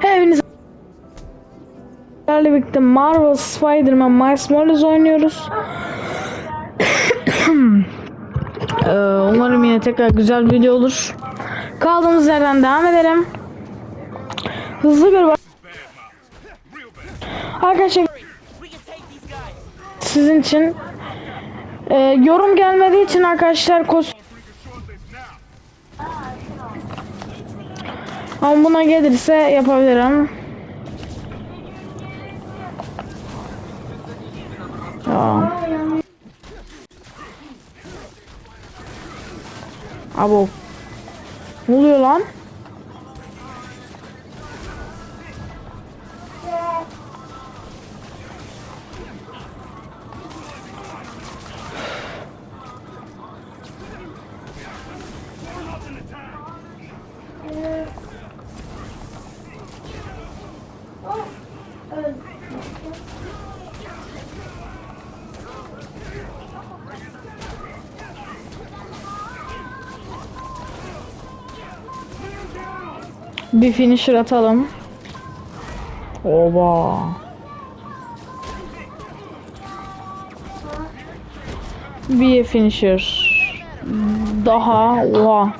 Hepiniz Sizlerle birlikte Marvel Spider-Man Miles Morales oynuyoruz. Ee, Umarım yine tekrar güzel bir video olur. Kaldığımız yerden devam edelim. Hızlı bir bak- Arkadaşlar sizin için e, yorum gelmediği için arkadaşlar kos ama buna gelirse yapabilirim. Ya. Abo. Ne oluyor lan? Bir finisher atalım. Oba. Bir finisher. Daha oha.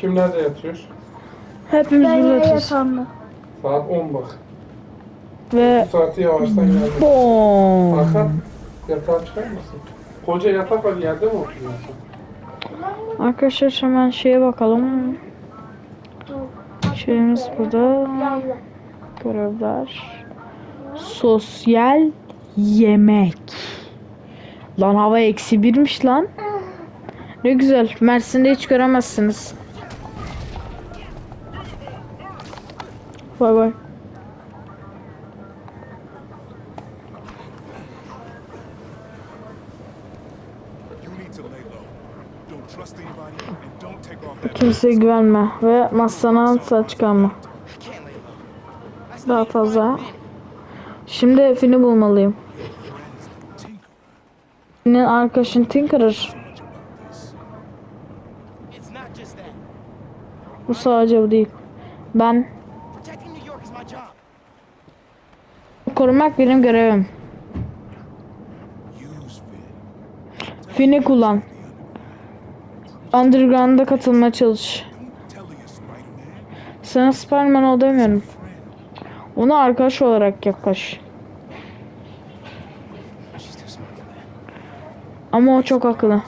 Kim nerede yatıyor? Hepimiz Ben burada yatıyoruz. Saat 10 bak. Ve Bu saati yavaştan geldi. bom. Hakan yatağa çıkar mısın? Koca yatak var yerde mi oturuyorsun? Arkadaşlar hemen şeye bakalım. Şeyimiz burada. Görevler. Sosyal yemek. Lan hava eksi birmiş lan. Ne güzel. Mersin'de hiç göremezsiniz. Off that Kimseye güvenme ve masadan asla çıkarma. Daha fazla. Şimdi Finn'i bulmalıyım. Finn'in arkadaşın Tinkerer. Bu sadece bu değil. Ben korumak benim görevim. Finn'i kullan. Underground'a katılmaya çalış. Sana Spiderman ol demiyorum. Ona arkadaş olarak yaklaş. Ama o çok akıllı.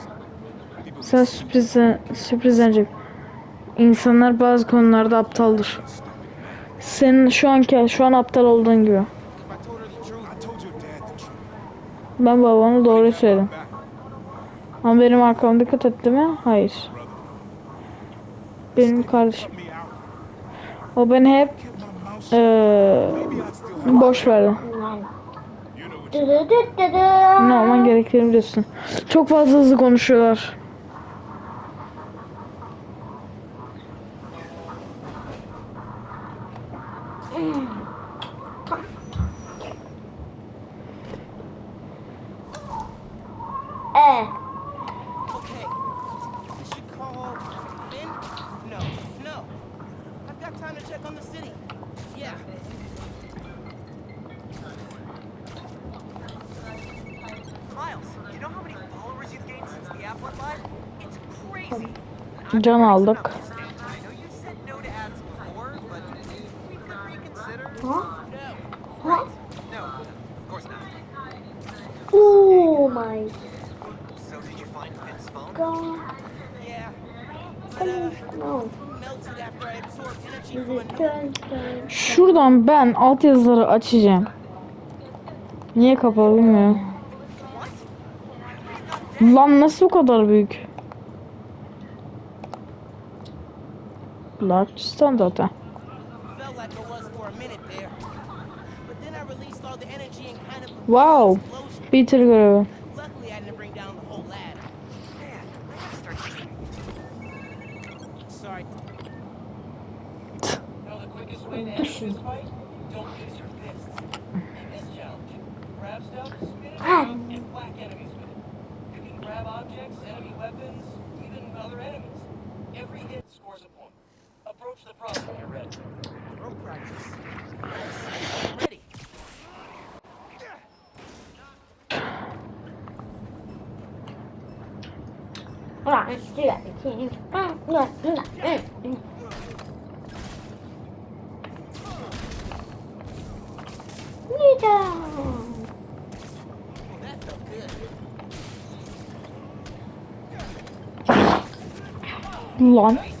Sen sürpriz, sürprizlenecek. İnsanlar bazı konularda aptaldır. Senin şu anki şu an aptal olduğun gibi. Ben babana doğru söyledim. Ama benim arkamda dikkat etti mi? Hayır. Benim kardeşim. O beni hep eee boş verdi. Ne olman gerektiğini biliyorsun. Çok fazla hızlı konuşuyorlar. A it no turn, turn? Şuradan ben altyazıları açacağım. Niye kapalı bilmiyorum. Lan nasıl bu kadar büyük? All the energy and kind of Wow. Peter. Bitir. Luckily, I didn't bring down the whole lab. Sorry. Know the quickest way to end this fight? Don't use your fists. In this challenge, grab stuff, spin it around, and whack enemies with it. You can grab objects, enemy weapons, even other enemies. Every hit scores a point. Approach the problem when you're ready. Road practice. Yes, I'm ready. Right, let's do that again. Ah, no, no, no. One.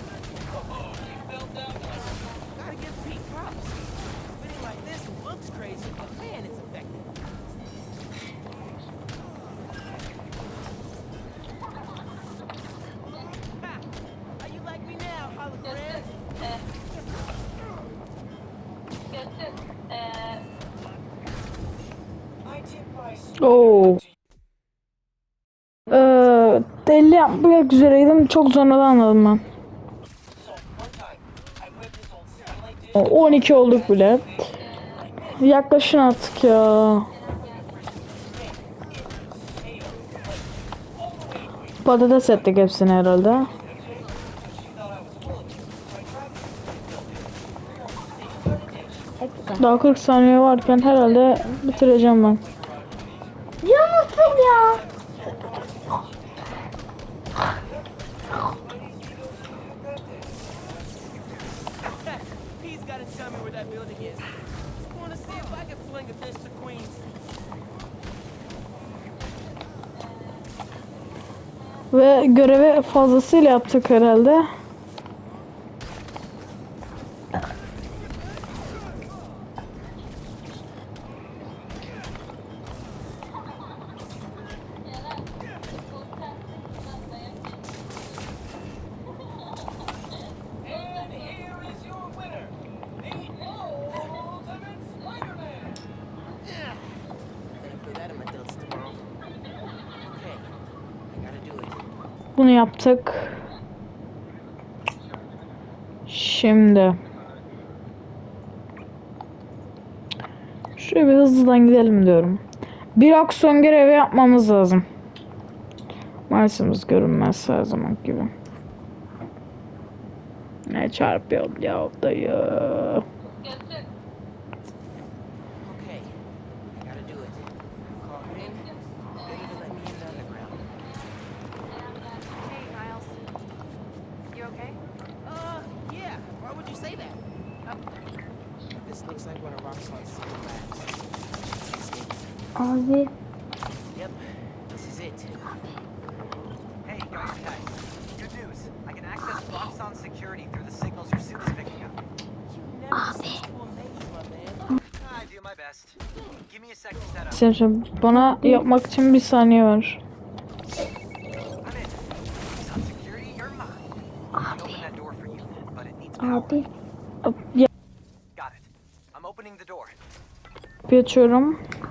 yapmak üzereydim. Çok sonradan anladım ben. So, one time, I whipped this old satellite dish. O- 12 olduk bile. Yaklaşın artık ya. Patates ettik hepsini herhalde. Daha 40 saniye varken herhalde bitireceğim ben. Ve görevi fazlasıyla yaptık herhalde. And here is your winner, the Ultimate Spider-Man. Yeah. Gonna feel that in my ducks tomorrow. Okay, I gotta do it. Bunu yaptık. Şimdi. Şöyle bir hızlıdan gidelim diyorum. Bir aksiyon görevi yapmamız lazım. Maalesef görünmez her zaman gibi. Ne çarpıyor ya dayı. Okay, Abi Yep, this is it. Hey, guys, guys. Good news. I can access Roxxon security through the signals your suit is picking up. You never cease to amaze, my man. I do my best. Give me a sec to set up. Sercan bana yapmak için bir saniye power. abi Ya, Got it. I'm opening the door. bir açıyorum. fotoğraf çekiyoruz sonra Found something while I e, was o moving around fotoğrafı security. çekince This is e, the lab where they notice arkasına people e, şey sick çekiyor. around new form. Arkasına şey yapıyor. Şarkı koyuyor. Maybe we should rethink this whole new form thing. Yeah. Bring a bass in. Oh. Good thing we're shutting the place down. Too soon. Ee, Abi,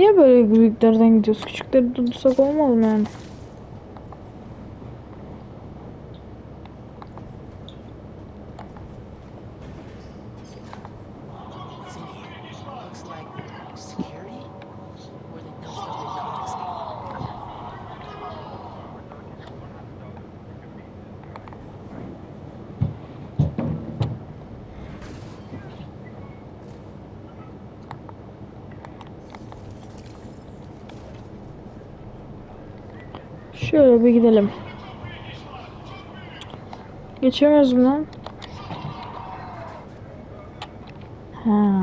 Niye böyle büyüklerden gidiyoruz? Küçükleri durdursak olmaz mı yani? Şöyle bir gidelim. Geçemiyoruz mu lan? Ha.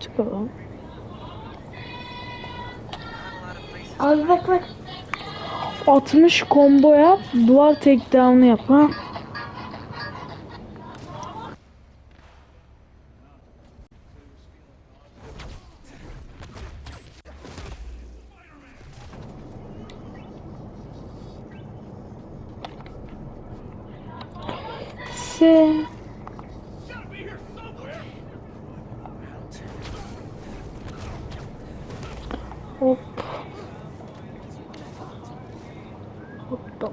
Çıkalım. Abi bak bak. 60 combo yap, duvar takedown'ı yap ha. Se Hop. Hoppa.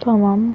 Tamam.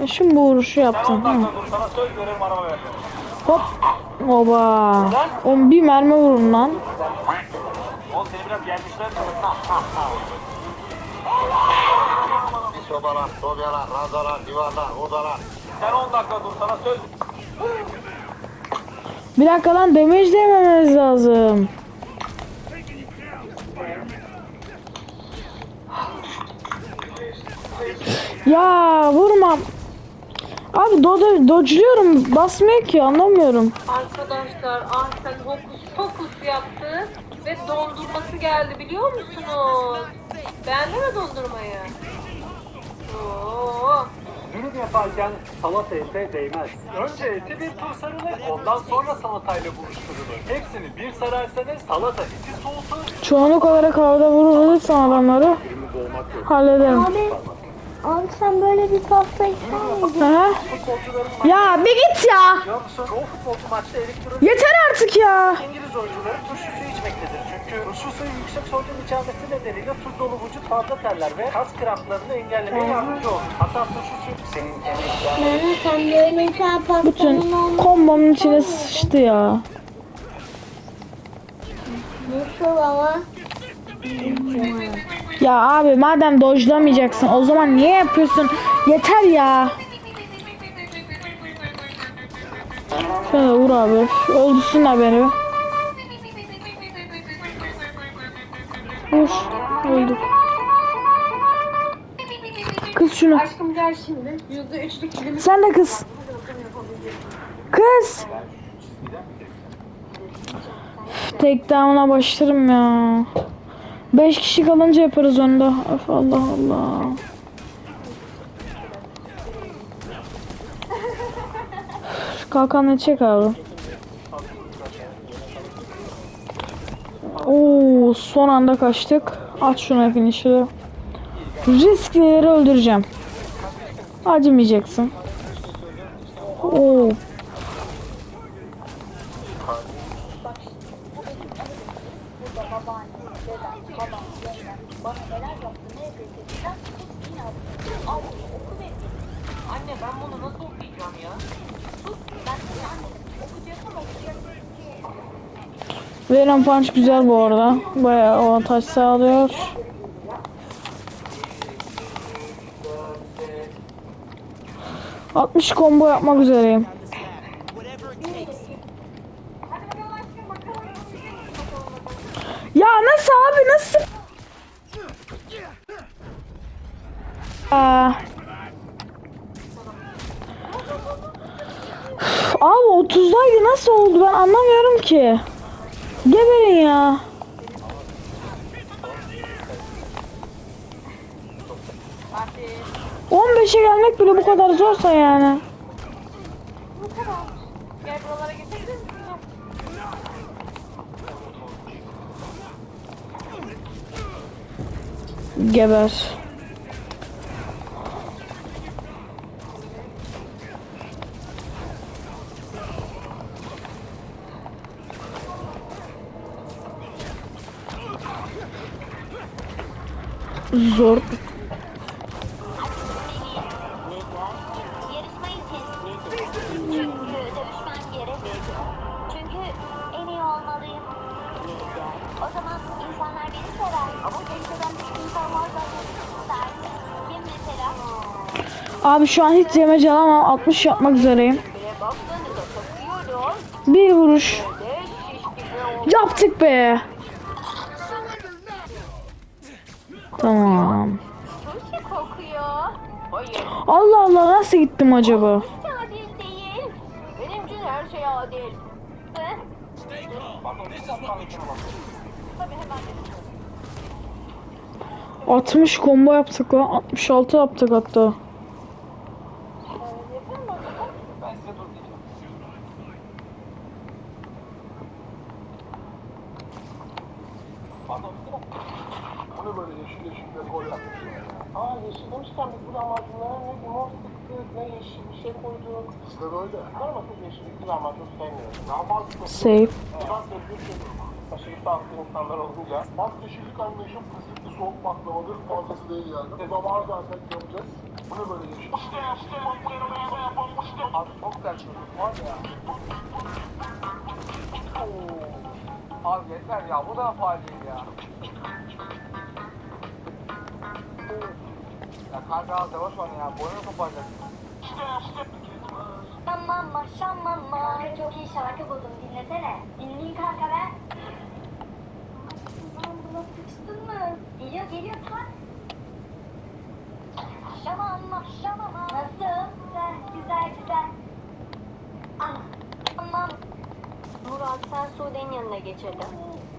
ya şimdi bu vuruşu yaptım. Ha. Sana söz veririm araba ver. Hop. Oba. On bir mermi vurun lan. Oğlum seni biraz gelmişler. Sobalar, sobyalar, ranzalar, divarlar, odalar. Sen 10 dakika dur sana söz Bir dakika lan damage demememiz lazım. Ya vurmam. Abi do dodge'luyorum basmıyor ki anlamıyorum. Arkadaşlar Ahsen hokus pokus yaptı ve dondurması geldi biliyor musunuz? Beğendi mi dondurmayı? Oo. Dürüm yaparken salata ete değmez. Önce eti bir tur sarılır, ondan sonra salatayla buluşturulur. Hepsini bir sararsanız salata eti soğutur, Çoğunluk olarak havada vurursan adamları hallederim. Abi. Abi sen böyle bir pasta ister Ya bir git ya. biliyor musun? Çoğu futbolcu maçta elektronik Yeter artık ya. İngiliz oyuncuları turşu suyu içmektedir. Çünkü turşu suyu yüksek sodyum içermesi nedeniyle tuz dolu vücut fazla terler ve kas kramplarını engellemeye yardımcı olur. Hatta turşu suyu senin Nene sen böyle tane pastanın Bütün kombomun içine sıçtı ya. nasıl ama? Ya abi madem dojlamayacaksın o zaman niye yapıyorsun? Yeter ya. Şöyle vur abi. Öldürsünler beni. Vur. Öldük. Kız şunu. Aşkım gel şimdi. Yüzde üçlük Sen de kız. Kız. Takedown'a başlarım ya. 5 kişi kalınca yaparız onu da. Öf Allah Allah. Şu Kalkanı çek abi. Oo, son anda kaçtık. At şunu finisher'ı. Risklileri öldüreceğim. Acımayacaksın. Oo. Anne ben bunu nasıl okuyacağım ya? Venom Punch güzel bu arada. Bayağı avantaj sağlıyor. ...60 combo yapmak üzereyim. oldu ben anlamıyorum ki. Geberin ya. On beşe gelmek bile bu kadar zorsa yani. Bu Geber. Mesela? Abi şu an hiç yemece alamam. 60 yapmak üzereyim. Bir vuruş. Yaptık be. Tamam. Sushi kokuyor. Hayır. Allah Allah nasıl gittim acaba? Hiç adil değil. Benim için her şey adil. Hı? Tabii hemen de. 60 combo yaptık lan. 66 yaptık hatta. Ben size dur diyeceğim. Pardon bir dakika. Bu ne böyle yeşil yeşil bir gol yapmış ya? Aa yeşil demişken biz bu lahmacunlara ne limon sıktık ne yeşil bir şey koyduk. İşte böyle. Ama çok yeşillikli lahmacun sevmiyorum. Lahmacun Save. Ben de bir şey aşırı sağlıklı insanlar olunca bak yeşillik anlayışım fıstıklı soğuk baklavadır fazlası değil yani. E var zaten yapacağız. Bu ne böyle yeşil? İşte işte Abi çok çocuk var ya. Oo. Abi yeter ya bu da değil ya. Çok iyi şarkı buldum dinlesene. Kanka ben. Lan buna sıçtın mı? Geliyor geliyor. Nasıl? Güzel güzel güzel. Ah tamam. Murat sen Sude'nin yanına geçelim.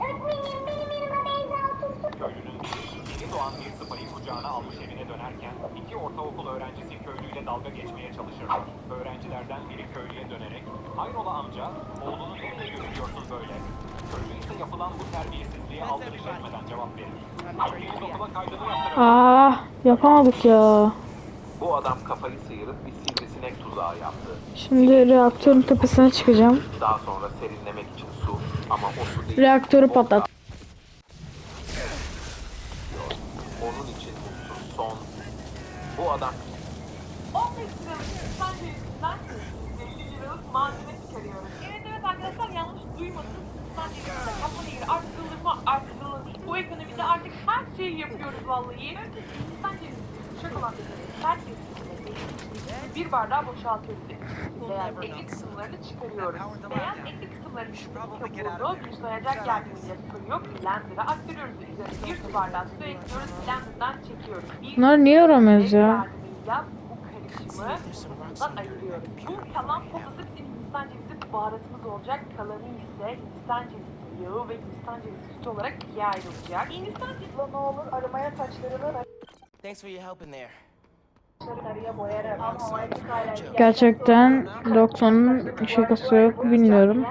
Öğretmenim benim yanıma Beyza otursun. Köylünün doğan bir sıpayı kucağına almış evine dönerken iki ortaokul öğrencisi köylüyle dalga geçmeye çalışırlar. Öğrencilerden biri köylüye dönerek Hayrola amca oğlunu nereye yürüyorsun böyle? Köylü ise yapılan bu terbiyesizliğe aldırış etmeden cevap verir. Herkes okula kaydını yaptırır. Aa yapamadık ya. Bu adam kafayı sıyırıp bir sivrisinek tuzağı yaptı. Şimdi reaktörün tepesine çıkacağım. Daha sonra serinlemek için su ama o su değil. Reaktörü patlat. Onun için son. Bu adam 15 liralık insan cinsinden 50 liralık malzeme çıkarıyoruz. Evet evet arkadaşlar yanlış duymadınız. İnsan cinsinden kafa değil arttırılır arttırılır. Bu ekonomide artık her şeyi yapıyoruz vallahi. İnsan cinsi şokolat herkes bir bardağı boşaltıyoruz. Beyaz etli kısımlarını çıkarıyoruz. Beyaz etli kısımlarını kabuğunu buzlayacak yardımıyla soyup blender'a aktarıyoruz. Üzerine bir su bardağı su ekliyoruz. Blender'dan çekiyoruz. Bir Bunları niye öğrenmiyoruz ya? bu karışımı bundan ayırıyoruz. Bu kalan potada bizim Hindistan cevizi baharatımız olacak. Kalanı ise Hindistan cevizi yağı ve Hindistan cevizi sütü olarak ikiye ayrılacak. Hindistan cevizi ne olur aramaya taşlarını Thanks for your help in there. Gerçekten Roxon'un şakası yok bilmiyorum.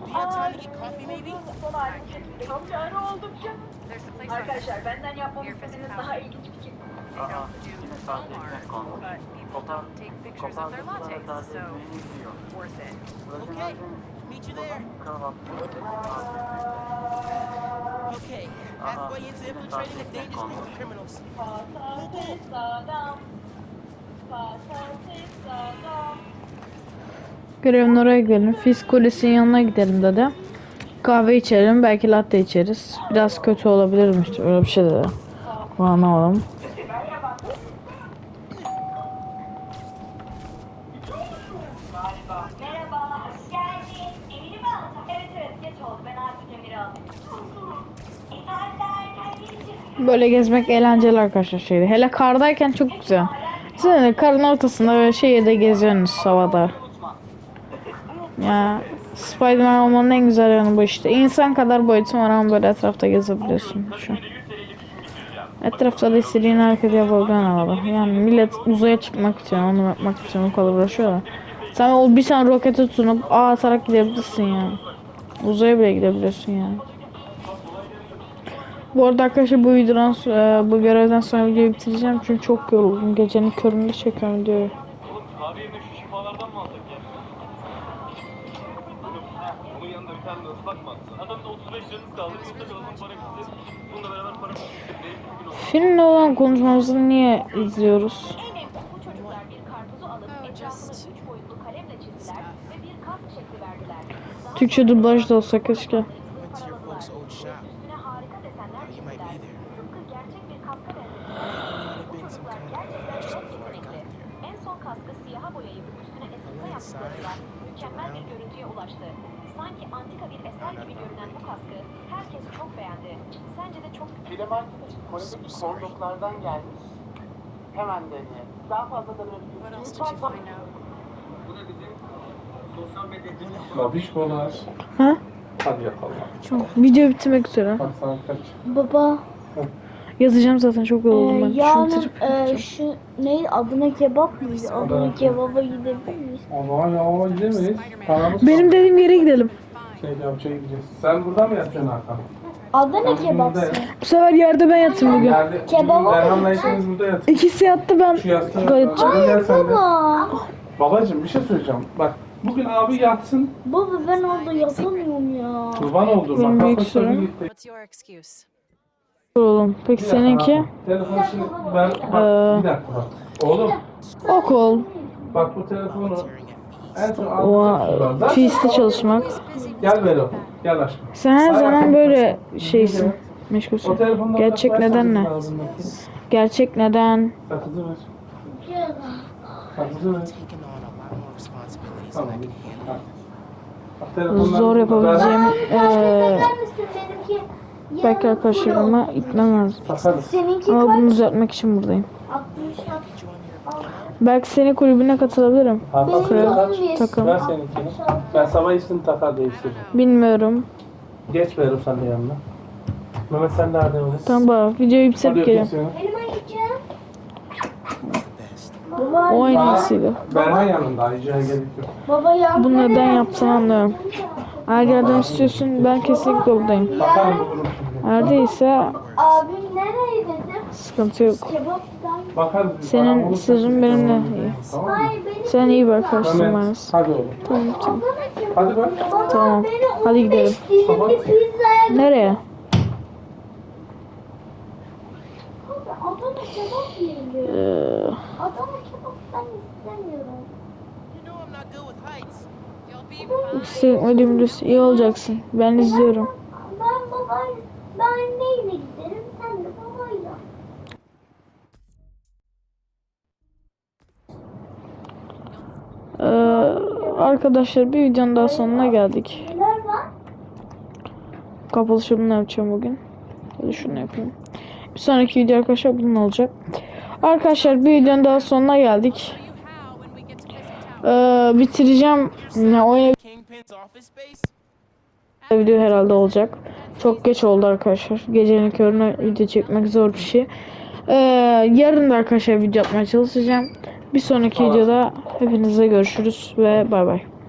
Bu oldum Arkadaşlar benden yapmamı istediğiniz daha ilginç their lattes, so worth it. Okay, meet you there. Okay, halfway into infiltrating a dangerous group of criminals. Patates adam. Patates adam. Görevin oraya gidelim. Fiz Kulesi'nin yanına gidelim dedi. Kahve içelim. Belki latte içeriz. Biraz kötü olabilirmiş. Öyle bir şey dedi. Saatler, kendinize Böyle gezmek eğlenceli arkadaşlar şeydi. Hele kardayken çok güzel. Siz karın ortasında böyle şeyde geziyorsunuz havada. Ya Spiderman olmanın en güzel yanı bu işte. İnsan kadar boyutun var ama böyle etrafta gezebiliyorsun şu an. Etrafta da istediğin hareket yapabiliyorsun arada. Yani millet uzaya çıkmak için, onu yapmak için o kadar uğraşıyor da. Sen o bir tane roketi tutunup ağ atarak gidebilirsin yani. Uzaya bile gidebiliyorsun yani. Bu arada arkadaşlar bu videodan e, bu görevden sonra videoyu bitireceğim çünkü çok yoruldum. Gecenin köründe çekiyorum diyor. Abi yerine şu şifalardan mı alsak ya? Bunun yanında bir tane de ıslak mı atsa? Adamın da 35 liranız kaldı. Burada kalalım para bitti. Bununla beraber para bitti. Filmle olan konuşmamızı niye izliyoruz? En evde bu çocuklar bir karpuzu alıp etrafını üç boyutlu kalemle çizdiler ve bir kalp şekli verdiler. Daha Türkçe dublaj da olsa keşke. Bir kaskı siyaha boyayıp üstüne yaptıklarıyla mükemmel bir around. görüntüye ulaştı. Sanki antika bir eser gibi görünen bu kaskı herkes çok beğendi. Sence de çok Filamen Kore'deki kondoklardan gelmiş. Hemen deneyelim. Daha fazla deneyelim. What else did you find out? Bu da bizim sosyal medyadaki Babişkolar. Ha? Hadi yatalım. Video bitirmek üzere. Bak saat kaç? Baba, Yazacağım zaten çok yoruldum ben. Şunu yarın e, yapacağım. şu neydi adına kebap mıydı? Adana kebaba gidebilir miyiz? Ama ya gidemeyiz. Paramız Benim dediğim yere gidelim. Şey yapacağız gideceğiz. Sen burada mı yatacaksın Hakan? Adana Ben kebapsı. Bu sefer yerde ben yatayım bugün. Yerde, Kebaba Erhan'la ikiniz burada yatın. İkisi yattı ben Şu yastığı gayet Hadi gel sen de. Baba, Babacım bir şey söyleyeceğim. Bak bugün abi yatsın. baba ben orada yatamıyorum ya. Kurban oldum. Bak büyük kafası sorun. tabii gitti. What's your excuse? Oğlum. Peki seninki? Telefon şimdi ben bak Ee. bir dakika bak. Oğlum Okul. bak bu telefonu en son. Zaten- Fiiste çalışmak. Gel Vero. Gel aşkım. Sen her zaman böyle şeysin. Meşgulsün. Gerçek neden ne? Gerçek neden? Ver. Ver. Tamam. Zor yapabileceğim eee Benimki belki arkadaşlarıma gitmem lazım. Ama kaç? bunu düzeltmek için buradayım. 60 Belki senin kulübüne katılabilirim. Hakan kaç? takım. Ver seninkini. Ben sabah içtim takar değiştiririm. Bilmiyorum. Geç sen de yanına. Mehmet sen de hadi Mehmet. Tamam baba videoyu öpeyim gelin. O en iyisiydi. Berhan yanında Ayıcı'ya gerek yok. baba yardım Bunu neden yaptığını anlıyorum. Eğer yardım istiyorsun ben kesinlikle buradayım. Eğer değilse Abim nereye dedim? sıkıntı yok. Kebaptan. Senin sırrın benimle iyi. Hayır benim Sen iyi bir arkadaşsın Mehmet Maris. hadi oğlum. Tamam tamam. Hadi bak. Baba Tamam. beni Hadi 15 gidelim. dilimli pizzaya Nereye? Adana kebap yiyelim. Ee, Adana kebap ben istemiyorum. You know I'm not good with heights. Fine. Hissetmediğim birisi iyi olacaksın. Ben izliyorum. Ben baba, ben anneyle giderim, sen de babayla. Ee, arkadaşlar bir videonun daha sonuna geldik. Neler var? Kapalı yapacağım bugün. Hadi şunu yapayım. Bir sonraki video arkadaşlar bunun olacak. Arkadaşlar bir videonun daha sonuna geldik. Ee, bitireceğim. Ne oyun Kingpin's office space? video herhalde olacak. Çok geç oldu arkadaşlar. Gecenin körüne video çekmek zor bir şey. Ee, yarın da arkadaşlar video yapmaya çalışacağım. Bir sonraki videoda hepinize görüşürüz ve bay bay.